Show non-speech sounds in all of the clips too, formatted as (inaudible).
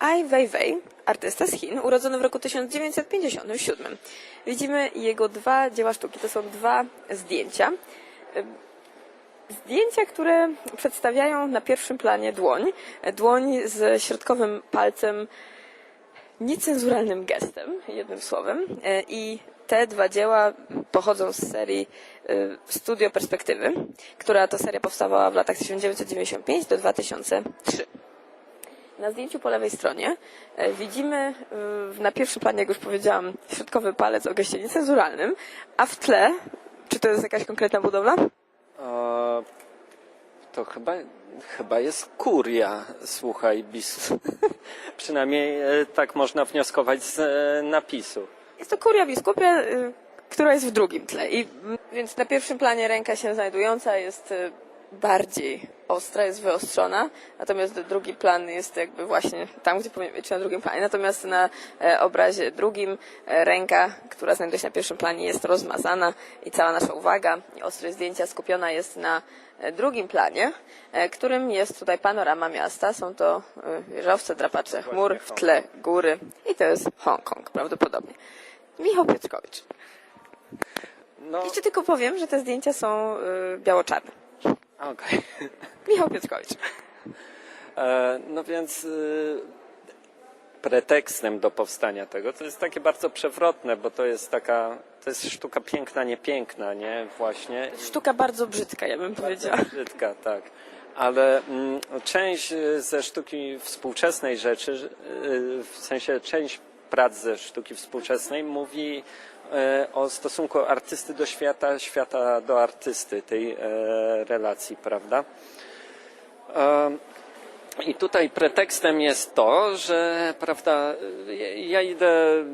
Ai Weiwei, artysta z Chin, urodzony w roku 1957. Widzimy jego dwa dzieła sztuki. To są dwa zdjęcia. Zdjęcia, które przedstawiają na pierwszym planie dłoń. Dłoń z środkowym palcem, niecenzuralnym gestem, jednym słowem. I te dwa dzieła pochodzą z serii e, Studio Perspektywy, która to seria powstawała w latach 1995 do 2003. Na zdjęciu po lewej stronie e, widzimy e, na pierwszym planie, jak już powiedziałam, środkowy palec o geście niecenzuralnym, a w tle, czy to jest jakaś konkretna budowla? E, to chyba, chyba jest kuria, słuchaj, bis. (laughs) Przynajmniej e, tak można wnioskować z napisu. Jest to kuria biskupia, która jest w drugim tle. I, więc na pierwszym planie ręka się znajdująca jest bardziej ostra, jest wyostrzona, natomiast drugi plan jest jakby właśnie tam, gdzie powinien być na drugim planie. Natomiast na e, obrazie drugim e, ręka, która znajduje się na pierwszym planie jest rozmazana i cała nasza uwaga i ostrość zdjęcia skupiona jest na e, drugim planie, którym jest tutaj panorama miasta. Są to wieżowce, drapacze chmur, w tle góry i to jest Hongkong prawdopodobnie. Michał Piotrkowicz. No, Jeszcze tylko powiem, że te zdjęcia są biało-czarne. Okej. (laughs) Michał Piotrkowicz. E, No więc y, pretekstem do powstania tego to jest takie bardzo przewrotne, bo to jest taka, to jest sztuka piękna, niepiękna, nie? Właśnie. Sztuka bardzo brzydka, ja bym powiedziała. Brzydka, tak. Ale mm, część y, ze sztuki współczesnej rzeczy, y, w sensie część prac ze sztuki współczesnej mówi o stosunku artysty do świata, świata do artysty, tej e, relacji, prawda? Em, I tutaj pretekstem jest to, że prawda, ja idę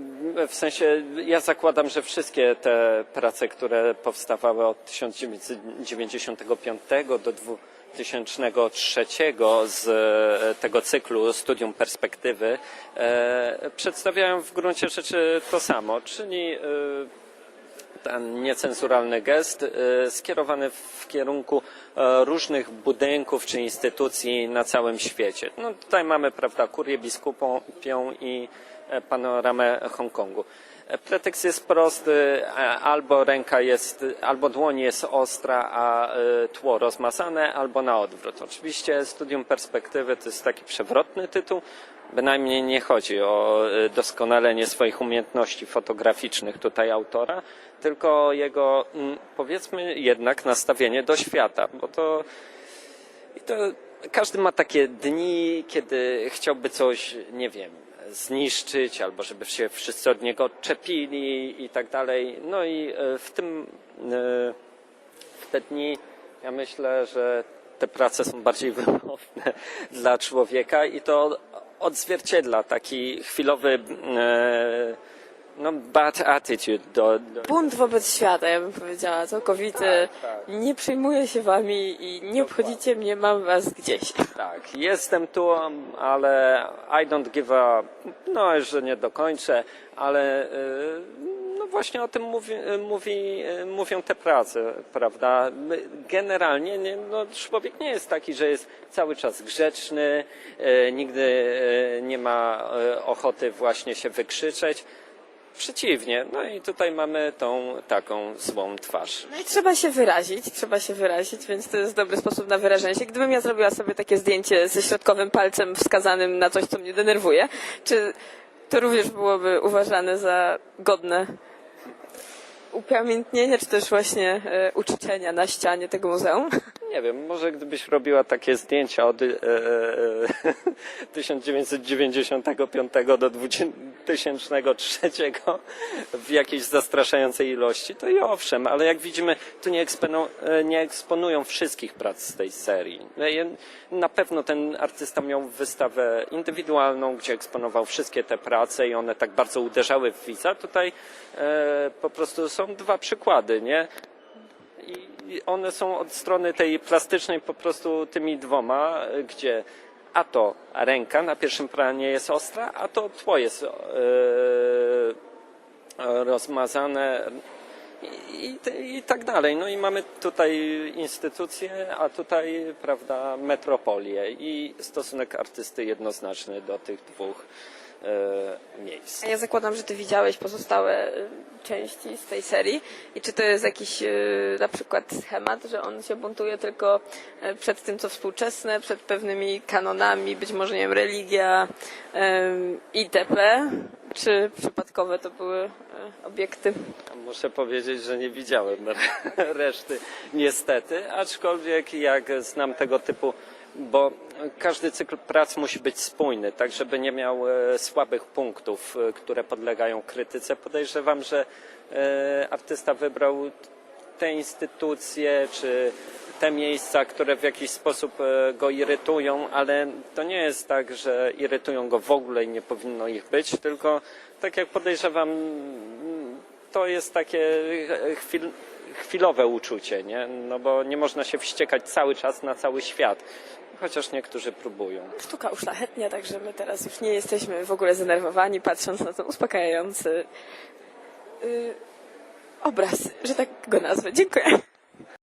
w sensie, ja zakładam, że wszystkie te prace, które powstawały od 1995 do 2003 z e, tego cyklu Studium Perspektywy, e, przedstawiają w gruncie rzeczy to samo, czyli e, ten niecenzuralny gest skierowany w kierunku różnych budynków czy instytucji na całym świecie. No tutaj mamy, prawda, kurię biskupią i panoramę Hongkongu. E, Pretekst jest prosty, a- albo ręka jest, albo dłoń jest ostra, a e, tło rozmazane, albo na odwrót. Oczywiście studium perspektywy to jest taki przewrotny tytuł, Bynajmniej nie chodzi o e, doskonalenie swoich umiejętności fotograficznych tutaj autora, tylko jego, mm, powiedzmy, jednak nastawienie do świata, bo to, to każdy ma takie dni, kiedy chciałby coś, nie wiem, zniszczyć, albo żeby się wszyscy od niego czepili i tak dalej. No i e, w tym, e, w te dni ja myślę, że te prace są bardziej (laughs) wymowne dla człowieka i to odzwierciedla taki chwilowy e, no, bad attitude do, do Bunt wobec świata, ja bym powiedziała, całkowity. Tak, tak. Nie przejmuję się wami i nie obchodzicie mnie, mam was gdzieś. Tak, jestem tu, ale I don't give a, no że nie dokończę, ale y, no właśnie o tym mówi, mówi, mówią te prace, prawda? Generalnie nie, no, człowiek nie jest taki, że jest cały czas grzeczny, y, nigdy y, nie ma ochoty właśnie się wykrzyczeć. Przeciwnie, no i tutaj mamy tą taką złą twarz. No i trzeba się wyrazić, trzeba się wyrazić, więc to jest dobry sposób na wyrażenie się. Gdybym ja zrobiła sobie takie zdjęcie ze środkowym palcem wskazanym na coś, co mnie denerwuje, czy to również byłoby uważane za godne upamiętnienia, czy też właśnie e, uczczenia na ścianie tego muzeum? Nie wiem, może gdybyś robiła takie zdjęcia od e, e, (laughs) 1995 do 2003 w jakiejś zastraszającej ilości, to i owszem, ale jak widzimy, tu nie, nie eksponują wszystkich prac z tej serii. Na pewno ten artysta miał wystawę indywidualną, gdzie eksponował wszystkie te prace i one tak bardzo uderzały w widza. Tutaj e, po prostu są dwa przykłady, nie? One są od strony tej plastycznej po prostu tymi dwoma, y, gdzie a to ręka na pierwszym planie jest ostra, a to tło jest e, rozmazane. I, i, i tak dalej. No i mamy tutaj instytucje, a tutaj, prawda, metropolię i stosunek artysty jednoznaczny do tych dwóch e, miejsc. Ja zakładam, że ty widziałeś pozostałe y, części z tej serii i czy to jest jakiś y, na przykład schemat, że on się buntuje tylko y, przed tym, co współczesne, przed pewnymi kanonami, być może, nie wiem, religia y, itp., czy przypadkowe to były y, obiekty? Muszę powiedzieć, że nie widziałem (laughs) reszty, niestety, aczkolwiek jak znam tego typu, bo każdy cykl prac musi być spójny, tak żeby nie miał e, słabych punktów, e, które podlegają krytyce. Podejrzewam, że e, artysta wybrał te instytucje czy te miejsca, które w jakiś sposób e, go irytują, ale to nie jest tak, że irytują go w ogóle i nie powinno ich być, tylko tak jak podejrzewam, to jest takie chwil, chwilowe uczucie, nie? No bo nie można się wściekać cały czas na cały świat, chociaż niektórzy próbują. Sztuka uszlachetnia, także my teraz już nie jesteśmy w ogóle zdenerwowani, patrząc na ten uspokajający y, obraz, że tak go nazwę. Dziękuję.